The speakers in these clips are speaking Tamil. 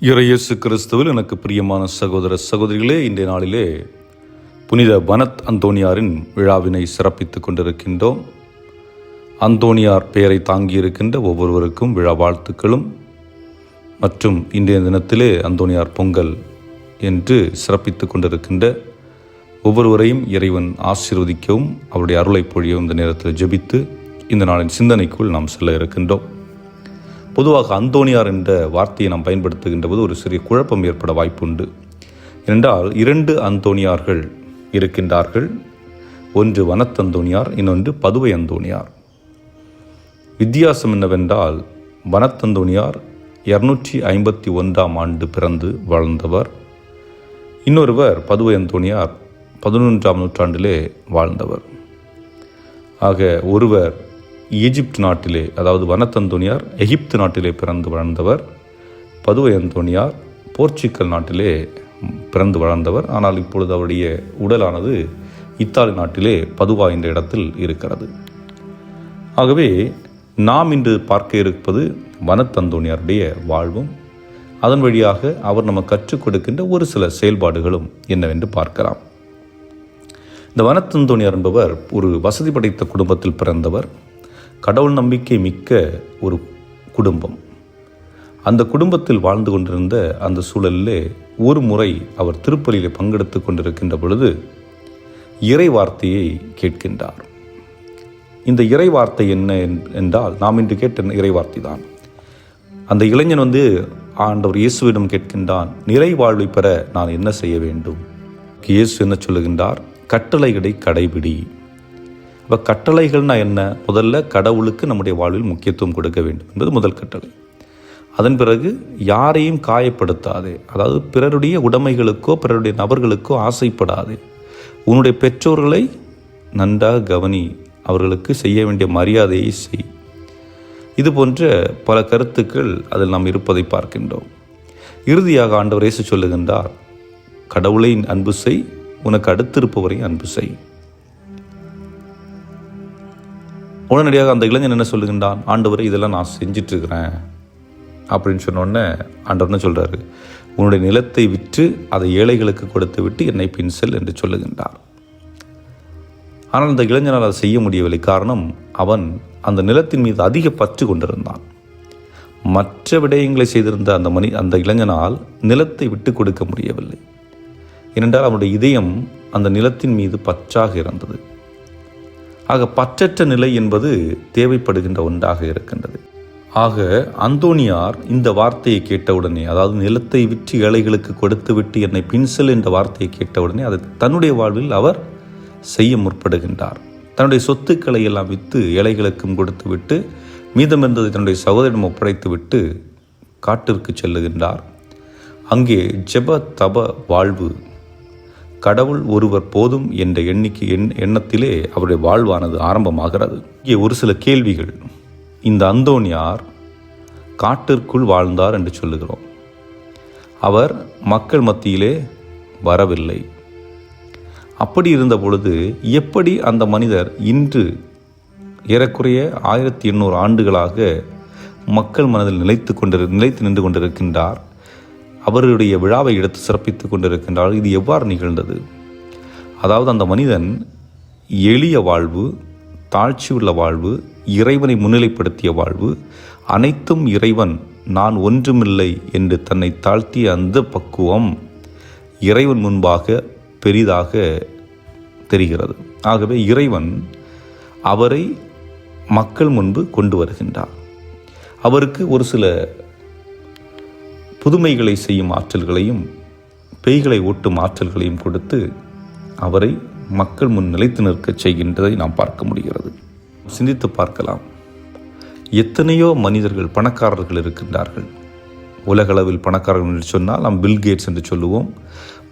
இறையேசு கிறிஸ்துவில் எனக்கு பிரியமான சகோதர சகோதரிகளே இன்றைய நாளிலே புனித வனத் அந்தோனியாரின் விழாவினை சிறப்பித்துக் கொண்டிருக்கின்றோம். அந்தோனியார் பெயரை தாங்கியிருக்கின்ற ஒவ்வொருவருக்கும் விழா வாழ்த்துக்களும். மற்றும் இன்றைய தினத்திலே அந்தோனியார் பொங்கல் என்று சிறப்பித்துக் கொண்டிருக்கின்ற ஒவ்வொருவரையும் இறைவன் ஆசீர்வதிக்கவும் அவருடைய அருளை பொழியவும் இந்த நேரத்தில் ஜெபித்து இந்த நாளின் சிந்தனைக்குள் நாம் செல்ல இருக்கின்றோம். பொதுவாக அந்தோனியார் என்ற வார்த்தையை நாம் பயன்படுத்துகின்ற போது ஒரு சிறிய குழப்பம் ஏற்பட வாய்ப்புண்டு. ஏனென்றால் இரண்டு அந்தோனியார்கள் இருக்கின்றார்கள். ஒன்று வனத்தந்தோனியார் இன்னொன்று பதுவை அந்தோனியார். வித்தியாசம் என்னவென்றால் வனத்தந்தோனியார் இரநூற்றி ஐம்பத்தி ஒன்றாம் ஆண்டு பிறந்து வாழ்ந்தவர். இன்னொருவர் பதுவை அந்தோனியார் பதினொன்றாம் நூற்றாண்டிலே வாழ்ந்தவர். ஆக ஒருவர் ஈஜிப்ட் நாட்டிலே அதாவது வனத்தந்தோனியார் எகிப்து நாட்டிலே பிறந்து வளர்ந்தவர் பதுவை அந்தோனியார் போர்ச்சுக்கல் நாட்டிலே பிறந்து வளர்ந்தவர். ஆனால் இப்பொழுது அவருடைய உடலானது இத்தாலி நாட்டிலே பதுவா என்ற இடத்தில் இருக்கிறது. ஆகவே நாம் இன்று பார்க்க இருப்பது வனத்தந்தோனியாருடைய வாழ்வும் அதன் வழியாக அவர் நமக்கு கற்றுக் கொடுக்கின்ற ஒரு சில செயல்பாடுகளும் என்னவென்று பார்க்கலாம். இந்த வனத்தந்தோனியார் என்பவர் ஒரு வசதி படைத்த குடும்பத்தில் பிறந்தவர். கடவுள் நம்பிக்கை மிக்க ஒரு குடும்பம். அந்த குடும்பத்தில் வாழ்ந்து கொண்டிருந்த அந்த சூழலிலே ஒரு முறை அவர் திருப்பலியிலே பங்கெடுத்து கொண்டிருக்கின்ற பொழுது இறை வார்த்தையை கேட்கின்றார். இந்த இறை வார்த்தை என்ன என்றால் நாம் இன்று கேட்ட இறை வார்த்தை தான். அந்த இளைஞன் வந்து ஆண்டவர் இயேசுவிடம் கேட்கின்றான் நிறை வாழ்வை பெற நான் என்ன செய்ய வேண்டும்? இயேசு என்ன சொல்லுகின்றார் கட்டளைகளை கடைபிடி. இப்போ கட்டளைகள்னால் என்ன? முதல்ல கடவுளுக்கு நம்முடைய வாழ்வில் முக்கியத்துவம் கொடுக்க வேண்டும் என்பது முதல் கட்டளை. அதன் பிறகு யாரையும் காயப்படுத்தாதே அதாவது பிறருடைய உடைமைகளுக்கோ பிறருடைய நபர்களுக்கோ ஆசைப்படாதே. உன்னுடைய பெற்றோர்களை நன்றாக கவனி அவர்களுக்கு செய்ய வேண்டிய மரியாதையை செய். இது போன்ற பல கருத்துக்கள் அதில் நாம் இருப்பதை பார்க்கின்றோம். இறுதியாக ஆண்டவர் இயேசு சொல்லுகின்றார் கடவுளை அன்பு செய் உனக்கு அடுத்திருப்பவரையும் அன்பு செய். உடனடியாக அந்த இளைஞன் என்ன சொல்லுகின்றான்? ஆண்டவரை இதெல்லாம் நான் செஞ்சிட்ருக்கிறேன் அப்படின்னு சொன்னோடனே ஆண்டவர்னு சொல்கிறாரு உன்னுடைய நிலத்தை விற்று அதை ஏழைகளுக்கு கொடுத்து விட்டு என்னை பின் செல் என்று சொல்லுகின்றார். ஆனால் அந்த இளைஞனால் அதை செய்ய முடியவில்லை. காரணம் அவன் அந்த நிலத்தின் மீது அதிக பற்று கொண்டிருந்தான். மற்ற விடயங்களை செய்திருந்த அந்த மணி அந்த இளைஞனால் நிலத்தை விட்டு கொடுக்க முடியவில்லை. ஏனென்றால் அவனுடைய இதயம் அந்த நிலத்தின் மீது பற்றாக இருந்தது. ஆக பற்றற்ற நிலை என்பது தேவைப்படுகின்ற ஒன்றாக இருக்கின்றது. ஆக அந்தோனியார் இந்த வார்த்தையை கேட்டவுடனே அதாவது நிலத்தை விற்று ஏழைகளுக்கு கொடுத்துவிட்டு என்னை பின்சல் என்ற வார்த்தையை கேட்டவுடனே அதை தன்னுடைய வாழ்வில் அவர் செய்ய முற்படுகின்றார். தன்னுடைய சொத்துக்களை எல்லாம் விற்று ஏழைகளுக்கும் கொடுத்துவிட்டு மீதம் இருந்ததை தன்னுடைய சகோதரிடம் ஒப்படைத்துவிட்டு காட்டிற்கு செல்லுகின்றார். அங்கே ஜெப தப வாழ்வு கடவுள் ஒருவர் போதும் என்ற எண்ணிக்கை எண் எண்ணத்திலே அவருடைய வாழ்வானது ஆரம்பமாகிறது. இங்கே ஒரு சில கேள்விகள். இந்த அந்தோனியார் காட்டிற்குள் வாழ்ந்தார் என்று சொல்லுகிறோம். அவர் மக்கள் மத்தியிலே வரவில்லை. அப்படி இருந்த பொழுது எப்படி அந்த மனிதர் இன்று ஏறக்குறைய ஆயிரத்தி எண்ணூறு ஆண்டுகளாக மக்கள் மனதில் நிலைத்து கொண்டிரு நிலைத்து நின்று கொண்டிருக்கின்றார்? அவருடைய விழாவை எடுத்து சிறப்பித்துக் கொண்டிருக்கின்றார். இது எவ்வாறு நிகழ்ந்தது? அதாவது அந்த மனிதன் எளிய வாழ்வு தாழ்ச்சியுள்ள வாழ்வு இறைவனை முன்னிலைப்படுத்திய வாழ்வு அனைத்தும் இறைவன் நான் ஒன்றுமில்லை என்று தன்னை தாழ்த்திய அந்த பக்குவம் இறைவன் முன்பாக பெரிதாக தெரிகிறது. ஆகவே இறைவன் அவரை மக்கள் முன்பு கொண்டு வருகின்றார். அவருக்கு ஒரு சில புதுமைகளை செய்யும் ஆற்றல்களையும் பேய்களை ஓட்டும் ஆற்றல்களையும் கொடுத்து அவரை மக்கள் முன் நிலைத்து நிற்கச் செய்கின்றதை நாம் பார்க்க முடிகிறது. சிந்தித்து பார்க்கலாம். எத்தனையோ மனிதர்கள் பணக்காரர்கள் இருக்கின்றார்கள். உலகளவில் பணக்காரர்கள் என்று சொன்னால் நாம் பில்கேட்ஸ் என்று சொல்லுவோம்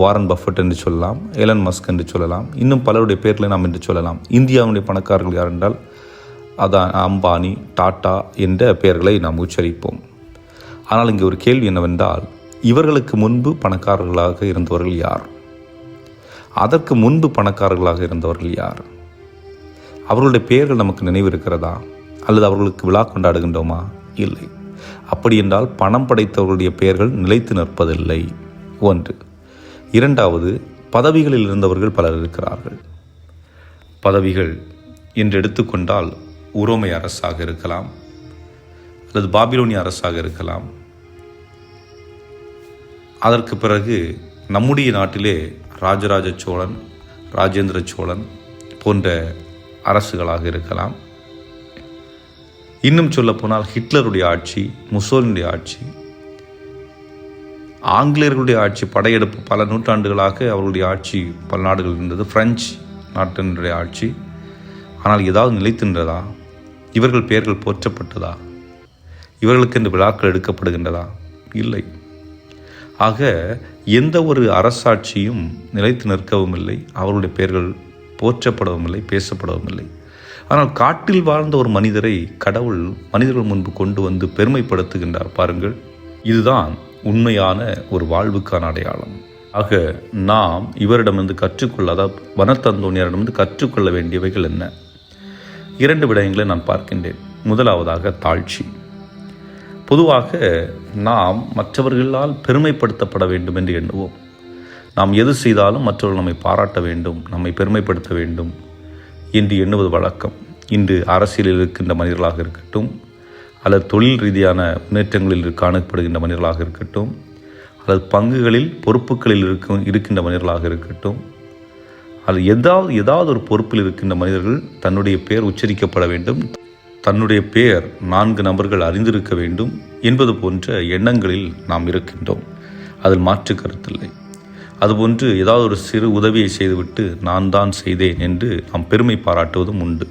வாரன் பஃபட் என்று சொல்லலாம் எலன் மஸ்க் என்று சொல்லலாம் இன்னும் பலருடைய பேரில் நாம் என்று சொல்லலாம். இந்தியாவுடைய பணக்காரர்கள் யார் என்றால் அதான் அம்பானி டாட்டா என்ற பெயர்களை நாம் உச்சரிப்போம். ஆனால் இங்கே ஒரு கேள்வி என்னவென்றால் இவர்களுக்கு முன்பு பணக்காரர்களாக இருந்தவர்கள் யார்? அதற்கு முன்பு பணக்காரர்களாக இருந்தவர்கள் யார்? அவர்களுடைய பெயர்கள் நமக்கு நினைவு இருக்கிறதா? அல்லது அவர்களுக்கு விழா கொண்டாடுகின்றோமா? இல்லை. அப்படி என்றால் பணம் படைத்தவர்களுடைய பெயர்கள் நிலைத்து நிற்பதில்லை. ஒன்று. இரண்டாவது பதவிகளில் இருந்தவர்கள் பலர் இருக்கிறார்கள். பதவிகள் என்று எடுத்துக்கொண்டால் உரோமை அரசாக இருக்கலாம் அல்லது பாபிலோனிய அரசாக இருக்கலாம் அதற்கு பிறகு நம்முடைய நாட்டிலே ராஜராஜ சோழன் ராஜேந்திர சோழன் போன்ற அரசுகளாக இருக்கலாம். இன்னும் சொல்லப்போனால் ஹிட்லருடைய ஆட்சி முசோலினுடைய ஆட்சி ஆங்கிலேயர்களுடைய ஆட்சி படையெடுப்பு பல நூற்றாண்டுகளாக அவர்களுடைய ஆட்சி பல நாடுகள் இருந்தது. பிரெஞ்சு நாட்டினுடைய ஆட்சி. ஆனால் ஏதாவது நிலைத்தின்றதா? இவர்கள் பெயர்கள் போற்றப்பட்டதா? இவர்களுக்கு விழாக்கள் எடுக்கப்படுகின்றதா? இல்லை. ஆக எந்த ஒரு அரசாட்சியும் நிலைத்து நிற்கவும் இல்லை அவருடைய பெயர்கள் போற்றப்படவும் இல்லை பேசப்படவும் இல்லை ஆனால் காட்டில் வாழ்ந்த ஒரு மனிதரை கடவுள் மனிதர்கள் முன்பு கொண்டு வந்து பெருமைப்படுத்துகின்றார் பாருங்கள். இதுதான் உண்மையான ஒரு வாழ்வுக்கான அடையாளம். ஆக நாம் இவரிடமிருந்து கற்றுக்கொள்ள அதாவது வனத்தந்தோனியரிடமிருந்து கற்றுக்கொள்ள வேண்டியவைகள் என்ன? இரண்டு விடயங்களை நான் பார்க்கின்றேன். முதலாவதாக தாழ்ச்சி. பொதுவாக நாம் மற்றவர்களால் பெருமைப்படுத்தப்பட வேண்டும் என்று எண்ணுவோம். நாம் எது செய்தாலும் மற்றவர்கள் நம்மை பாராட்ட வேண்டும் நம்மை பெருமைப்படுத்த வேண்டும் என்று எண்ணுவது வழக்கம். இன்று அரசியலில் இருக்கின்ற மனிதர்களாக இருக்கட்டும் அல்லது தொழில் ரீதியான முன்னேற்றங்களில் காணப்படுகின்ற மனிதர்களாக இருக்கட்டும் அல்லது பங்குகளில் பொறுப்புகளில் இருக்கும் இருக்கின்ற மனிதர்களாக இருக்கட்டும் அது ஏதாவது ஏதாவது ஒரு பொறுப்பில் இருக்கின்ற மனிதர்கள் தன்னுடைய பெயர் உச்சரிக்கப்பட வேண்டும். தன்னுடைய பெயர் நான்கு நபர்கள் அறிந்திருக்க வேண்டும் என்பது போன்ற எண்ணங்களில் நாம் இருக்கின்றோம். அதில் மாற்று கருத்தில்லை. அதுபோன்று ஏதாவது ஒரு சிறு உதவியை செய்துவிட்டு நான் தான் செய்தேன் என்று நாம் பெருமை பாராட்டுவதும் உண்டு.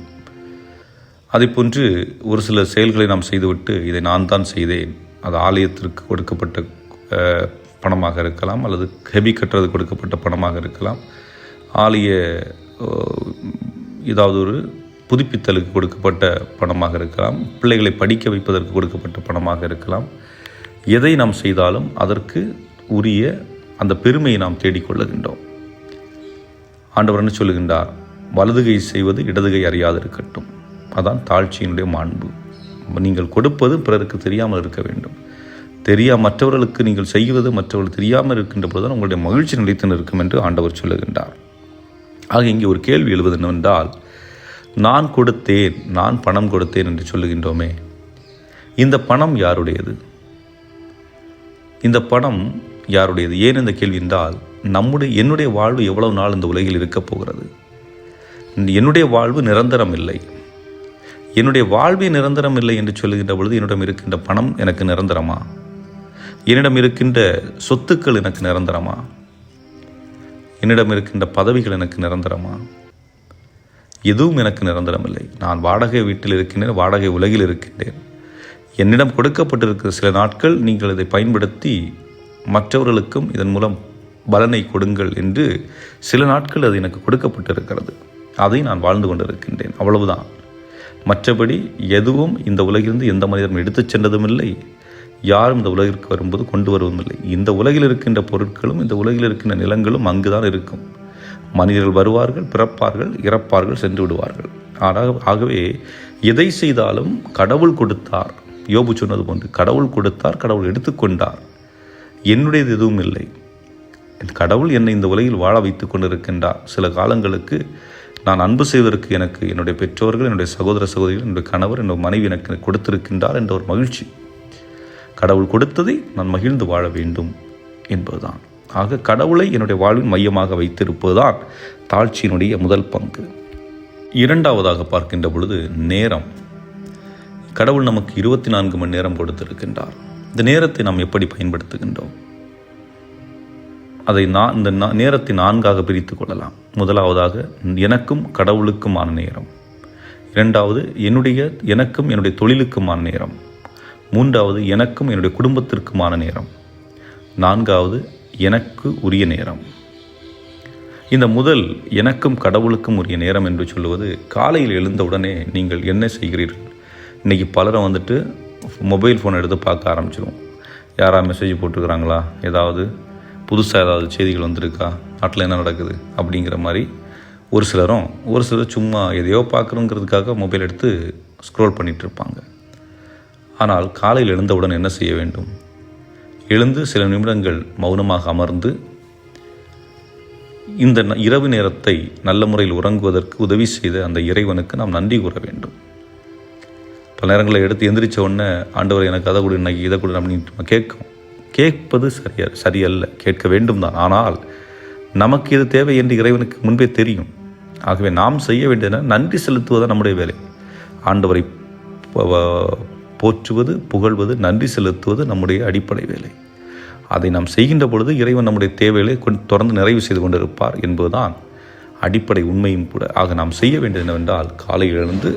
அதை போன்று ஒரு சில செயல்களை நாம் செய்துவிட்டு இதை நான் தான் செய்தேன். அது ஆலயத்திற்கு கொடுக்கப்பட்ட பணமாக இருக்கலாம் அல்லது ஹெபி கட்டுறது கொடுக்கப்பட்ட பணமாக இருக்கலாம். ஆலய ஏதாவது ஒரு புதுப்பித்தலுக்கு கொடுக்கப்பட்ட பணமாக இருக்கலாம் பிள்ளைகளை படிக்க வைப்பதற்கு கொடுக்கப்பட்ட பணமாக இருக்கலாம். எதை நாம் செய்தாலும் அதற்கு உரிய அந்த பெருமையை நாம் தேடிக்கொள்ளுகின்றோம். ஆண்டவர் என்ன சொல்லுகின்றார்? வலதுகை செய்வது இடதுகை அறியாது இருக்கட்டும் அதான் தாழ்ச்சியினுடைய மாண்பு. நீங்கள் கொடுப்பது பிறருக்கு தெரியாமல் இருக்க வேண்டும். தெரியா மற்றவர்களுக்கு நீங்கள் செய்வது மற்றவர்கள் தெரியாமல் இருக்கின்ற பொழுது உங்களுடைய மகிழ்ச்சி நிலைத்து நிற்கும் என்று ஆண்டவர் சொல்லுகின்றார். ஆக இங்கே ஒரு கேள்வி எழுவது என்னவென்றால் நான் கொடுத்தேன் நான் பணம் கொடுத்தேன் என்று சொல்லுகின்றோமே. இந்த பணம் யாருடையது? இந்த பணம் யாருடையது? ஏன் இந்த கேள்வி என்றால் நம்முடைய என்னுடைய வாழ்வு எவ்வளவு நாள் இந்த உலகில் இருக்கப் போகிறது? என்னுடைய வாழ்வு நிரந்தரம் இல்லை. என்னுடைய வாழ்வே நிரந்தரம் இல்லை என்று சொல்லுகின்ற பொழுது என்னிடம் இருக்கின்ற பணம் எனக்கு நிரந்தரமா? என்னிடம் இருக்கின்ற சொத்துக்கள் எனக்கு நிரந்தரமா? என்னிடம் இருக்கின்ற பதவிகள் எனக்கு நிரந்தரமா? எதுவும் எனக்கு நிரந்தரமில்லை. நான் வாடகை வீட்டில் இருக்கின்றேன் வாடகை உலகில் இருக்கின்றேன். என்னிடம் கொடுக்கப்பட்டிருக்கிற சில நாட்கள் நீங்கள் இதை பயன்படுத்தி மற்றவர்களுக்கும் இதன் மூலம் பலனை கொடுங்கள் என்று சில நாட்கள் அது எனக்கு கொடுக்கப்பட்டிருக்கிறது. அதை நான் வாழ்ந்து கொண்டிருக்கின்றேன். அவ்வளவுதான். மற்றபடி எதுவும் இந்த உலகிலிருந்து எந்த மனிதரும் எடுத்துச் சென்றதும் இல்லை யாரும் இந்த உலகிற்கு வரும்போது கொண்டு வருவதும் இல்லை இந்த உலகில் இருக்கின்ற பொருட்களும் இந்த உலகில் இருக்கின்ற நிலங்களும் அங்குதான் இருக்கும். மனிதர்கள் வருவார்கள் பிறப்பார்கள் இறப்பார்கள் சென்று விடுவார்கள். ஆனால் ஆகவே எதை செய்தாலும் கடவுள் கொடுத்தார். யோபு சொன்னது போன்று கடவுள் கொடுத்தார் கடவுள் எடுத்துக்கொண்டார் என்னுடையது எதுவும் இல்லை. கடவுள் என்னை இந்த உலகில் வாழ வைத்துக் கொண்டிருக்கின்றார். சில காலங்களுக்கு நான் அன்பு செய்வதற்கு எனக்கு என்னுடைய பெற்றோர்கள் என்னுடைய சகோதர சகோதரிகள் என்னுடைய கணவர் என்னுடைய மனைவி எனக்கு கொடுத்திருக்கின்றார் என்ற ஒரு மகிழ்ச்சி. கடவுள் கொடுத்ததை நான் மகிழ்ந்து வாழ வேண்டும் என்பதுதான். ஆக கடவுளை என்னுடைய வாழ்வின் மையமாக வைத்திருப்பதுதான் தாழ்ச்சியினுடைய முதல் பங்கு. இரண்டாவதாக பார்க்கின்ற பொழுது நேரம். கடவுள் நமக்கு இருபத்தி நான்கு மணி நேரம் கொடுத்திருக்கின்றார். இந்த நேரத்தை நாம் எப்படி பயன்படுத்துகின்றோம்? அதை நான் இந்த நேரத்தை நான்காக பிரித்து கொள்ளலாம். முதலாவதாக எனக்கும் கடவுளுக்குமான நேரம். இரண்டாவது என்னுடைய எனக்கும் என்னுடைய தொழிலுக்குமான நேரம். மூன்றாவது எனக்கும் என்னுடைய குடும்பத்திற்குமான நேரம். நான்காவது எனக்கு உரிய நேரம். இந்த முதல் எனக்கும் கடவுளுக்கும் உரிய நேரம் என்று சொல்லுவது காலையில் எழுந்தவுடனே நீங்கள் என்ன செய்கிறீர்கள்? இன்றைக்கி பலரும் வந்துட்டு மொபைல் ஃபோன் எடுத்து பார்க்க ஆரம்பிச்சிடும் யாரா மெசேஜ் போட்டிருக்கிறாங்களா ஏதாவது புதுசாக ஏதாவது செய்திகள் வந்திருக்கா? நாட்டில் என்ன நடக்குது? அப்படிங்கிற மாதிரி ஒரு சிலரும் ஒரு சிலர் சும்மா எதையோ பார்க்குறோங்கிறதுக்காக மொபைல் எடுத்து ஸ்க்ரோல் பண்ணிகிட்டு இருப்பாங்க. ஆனால் காலையில் எழுந்தவுடன் என்ன செய்ய வேண்டும்? எழுந்து சில நிமிடங்கள் மௌனமாக அமர்ந்து இந்த ந- இரவு நேரத்தை நல்ல முறையில் உறங்குவதற்கு உதவி செய்த அந்த இறைவனுக்கு நாம் நன்றி கூற வேண்டும். பல நேரங்களில் எடுத்து எந்திரிச்ச உடனே ஆண்டவர் எனக்கு அதை கொடு இன்னைக்கு இதை கூட அப்படின்னு நம்ம கேட்கும். கேட்பது சரியா சரியல்ல. கேட்க வேண்டும் தான். ஆனால் நமக்கு இது தேவை என்று இறைவனுக்கு முன்பே தெரியும். ஆகவே நாம் செய்ய வேண்டியதுனால் நன்றி செலுத்துவதான் நம்முடைய வேலை. ஆண்டவரை போற்றுவது புகழ்வது நன்றி செலுத்துவது நம்முடைய அடிப்படை வேலை. அதை நாம் செய்கின்ற பொழுது இறைவன் நம்முடைய தேவைகளை கொண்டு தொடர்ந்து நிறைவு செய்து கொண்டிருப்பார் என்பதுதான் அடிப்படை உண்மையும் கூட. ஆக நாம் செய்ய வேண்டியது என்னவென்றால் காலையில் எழுந்து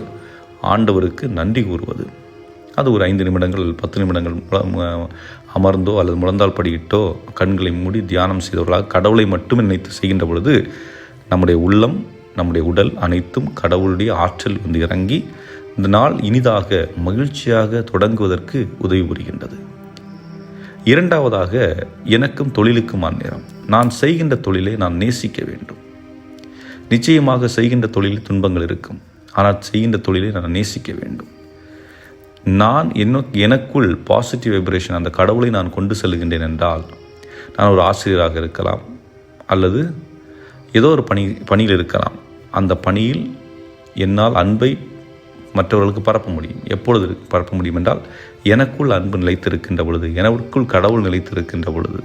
ஆண்டவருக்கு நன்றி கூறுவது. அது ஒரு ஐந்து நிமிடங்கள் பத்து நிமிடங்கள் அமர்ந்தோ அல்லது முழந்தால் படியிட்டோ கண்களை மூடி தியானம் செய்தவர்களாக கடவுளை மட்டும் நினைத்து செய்கின்ற பொழுது நம்முடைய உள்ளம் நம்முடைய உடல் அனைத்தும் கடவுளுடைய ஆற்றல் வந்து இறங்கி இந்த நாள் இனிதாக மகிழ்ச்சியாக தொடங்குவதற்கு உதவி புரிகின்றது. இரண்டாவதாக எனக்கும் தொழிலுக்குமான நேரம். நான் செய்கின்ற தொழிலை நான் நேசிக்க வேண்டும். நிச்சயமாக செய்கின்ற தொழிலில் துன்பங்கள் இருக்கும். ஆனால் செய்கின்ற தொழிலை நான் நேசிக்க வேண்டும். நான் என்ன எனக்குள் பாசிட்டிவ் வைப்ரேஷன் அந்த கடவுளை நான் கொண்டு செல்கின்றேன் என்றால் நான் ஒரு ஆசிரியராக இருக்கலாம். அல்லது ஏதோ ஒரு பணி பணியில் இருக்கலாம். அந்த பணியில் என்னால் அன்பை மற்றவர்களுக்கு பரப்ப முடியும். எப்பொழுது பரப்ப முடியும் என்றால் எனக்குள் அன்பு நிலைத்திருக்கின்ற பொழுது எனக்குள் கடவுள் நிலைத்திருக்கின்ற பொழுது.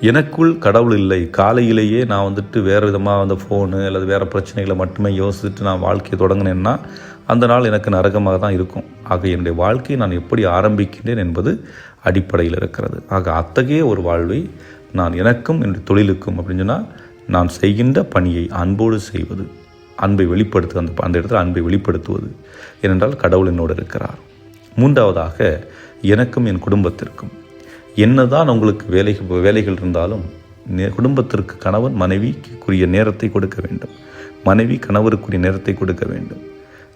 எனக்குள் கடவுள் இல்லை. காலையிலேயே நான் வந்துட்டு வேறு விதமாக அந்த ஃபோனு அல்லது வேறு பிரச்சனைகளை மட்டுமே யோசிச்சுட்டு நான் வாழ்க்கையை தொடங்கினேன்னா அந்த நாள் எனக்கு நரகமாக தான் இருக்கும். ஆக என்னுடைய வாழ்க்கையை நான் எப்படி ஆரம்பிக்கின்றேன் என்பது அடிப்படையில் இருக்கிறது. ஆக அத்தகைய ஒரு வாழ்வை நான் எனக்கும் என்னுடைய தொழிலுக்கும் அப்படின்னு சொன்னால் நான் செய்கின்ற பணியை அன்போடு செய்வது. அன்பை வெளிப்படுத்து அந்த அந்த இடத்துல அன்பை வெளிப்படுத்துவது ஏனென்றால் கடவுள் என்னோடு இருக்கிறார். மூன்றாவதாக எனக்கும் என் குடும்பத்திற்கும் என்னதான் உங்களுக்கு வேலை வேலைகள் இருந்தாலும் நே- குடும்பத்திற்கு கணவன் மனைவிக்குரிய நேரத்தை கொடுக்க வேண்டும். மனைவி கணவருக்குரிய நேரத்தை கொடுக்க வேண்டும்.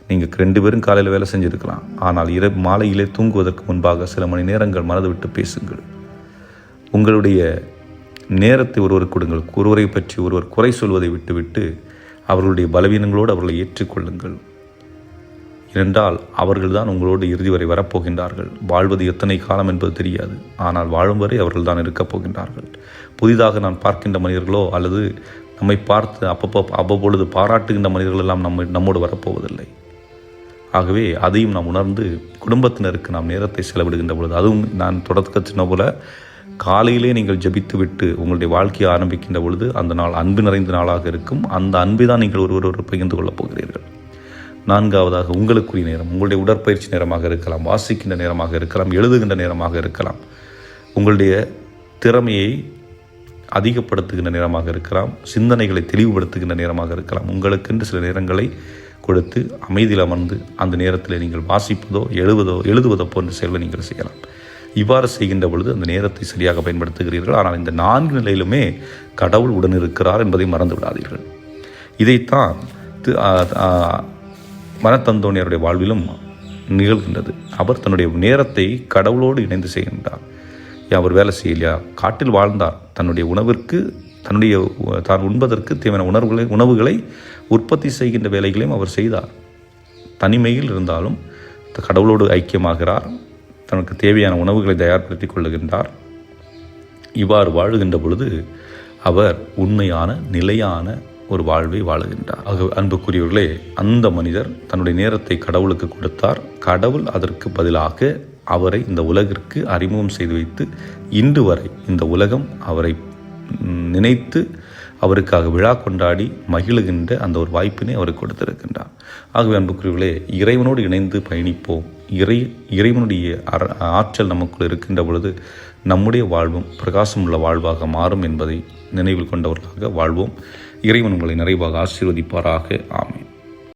நீங்கள் ரெண்டு பேரும் காலையில் வேலை செஞ்சுருக்கலாம். ஆனால் இரவு மாலையிலே தூங்குவதற்கு முன்பாக சில மணி நேரங்கள் மனது விட்டு பேசுங்கள். உங்களுடைய நேரத்தை ஒருவர் கொடுங்கள். ஒருவரை பற்றி ஒருவர் குறை சொல்வதை விட்டுவிட்டு அவர்களுடைய பலவீனங்களோடு அவர்களை ஏற்றுக்கொள்ளுங்கள். ஏனென்றால் அவர்கள்தான் உங்களோடு இறுதி வரை வரப்போகின்றார்கள். வாழ்வது எத்தனை காலம் என்பது தெரியாது. ஆனால் வாழும் வரை அவர்கள்தான் இருக்கப் போகின்றார்கள். புதிதாக நான் பார்க்கின்ற மனிதர்களோ அல்லது நம்மை பார்த்து அப்பப்போ அவ்வப்பொழுது பாராட்டுகின்ற மனிதர்கள் எல்லாம் நம்ம நம்மோடு வரப்போவதில்லை. ஆகவே அதையும் நாம் உணர்ந்து குடும்பத்தினருக்கு நாம் நேரத்தை செலவிடுகின்ற பொழுது அதுவும் நான் தொடக்க சொன்ன போல காலையிலே நீங்கள் ஜபித்துவிட்டு உங்களுடைய வாழ்க்கையை ஆரம்பிக்கின்ற பொழுது அந்த நாள் அன்பு நிறைந்த நாளாக இருக்கும். அந்த அன்பை தான் நீங்கள் ஒருவர் பகிர்ந்து கொள்ளப் போகிறீர்கள். நான்காவதாக உங்களுக்குரிய நேரம் உங்களுடைய உடற்பயிற்சி நேரமாக இருக்கலாம் வாசிக்கின்ற நேரமாக இருக்கலாம் எழுதுகின்ற நேரமாக இருக்கலாம். உங்களுடைய திறமையை அதிகப்படுத்துகின்ற நேரமாக இருக்கலாம் சிந்தனைகளை தெளிவுபடுத்துகின்ற நேரமாக இருக்கலாம். உங்களுக்கென்று சில நேரங்களை கொடுத்து அமைதியில் அமர்ந்து அந்த நேரத்தில் நீங்கள் வாசிப்பதோ எழுவதோ எழுதுவதோ போன்ற செயல்களை நீங்கள் செய்யலாம். இவ்வாறு செய்கின்ற பொழுது அந்த நேரத்தை சரியாக பயன்படுத்துகிறீர்கள். ஆனால் இந்த நான்கு நிலையிலுமே கடவுள் உடன் இருக்கிறார் என்பதை மறந்து விடாதீர்கள் இதைத்தான் தி- மனத்தந்தோனியருடைய வாழ்விலும் நிகழ்கின்றது. அவர் தன்னுடைய நேரத்தை கடவுளோடு இணைந்து செய்கின்றார். அவர் வேலை செய்யலையா? காட்டில் வாழ்ந்தார். தன்னுடைய உணவிற்கு தன்னுடைய தான் உண்பதற்கு தேவையான உணர்வுகளை உணவுகளை உற்பத்தி செய்கின்ற வேலைகளையும் அவர் செய்தார். தனிமையில் இருந்தாலும் த- கடவுளோடு ஐக்கியமாகிறார். தனக்கு தேவையான உணவுகளை தயார்படுத்தி கொள்ளுகின்றார். இவ்வாறு வாழுகின்ற பொழுது அவர் உண்மையான நிலையான ஒரு வாழ்வை வாழுகின்றார். ஆக அன்புக்குரியவர்களே அந்த மனிதர் தன்னுடைய நேரத்தை கடவுளுக்கு கொடுத்தார். கடவுள் அதற்கு பதிலாக அவரை இந்த உலகிற்கு அறிமுகம் செய்து வைத்து இன்று வரை இந்த உலகம் அவரை நினைத்து அவருக்காக விழா கொண்டாடி மகிழுகின்ற அந்த ஒரு வாய்ப்பினை அவருக்கு கொடுத்திருக்கின்றார். ஆகவே அன்புக்குரியவர்களே இறைவனோடு இணைந்து பயணிப்போம். இறை இறைவனுடைய ஆற்றல் நமக்குள் இருக்கின்ற பொழுது நம்முடைய வாழ்வும் பிரகாசம் உள்ள வாழ்வாக மாறும் என்பதை நினைவில் கொண்டவர்களாக வாழ்வோம். இறைவன் உங்களை நிறைவாக ஆசீர்வதிப்பாராக. ஆமை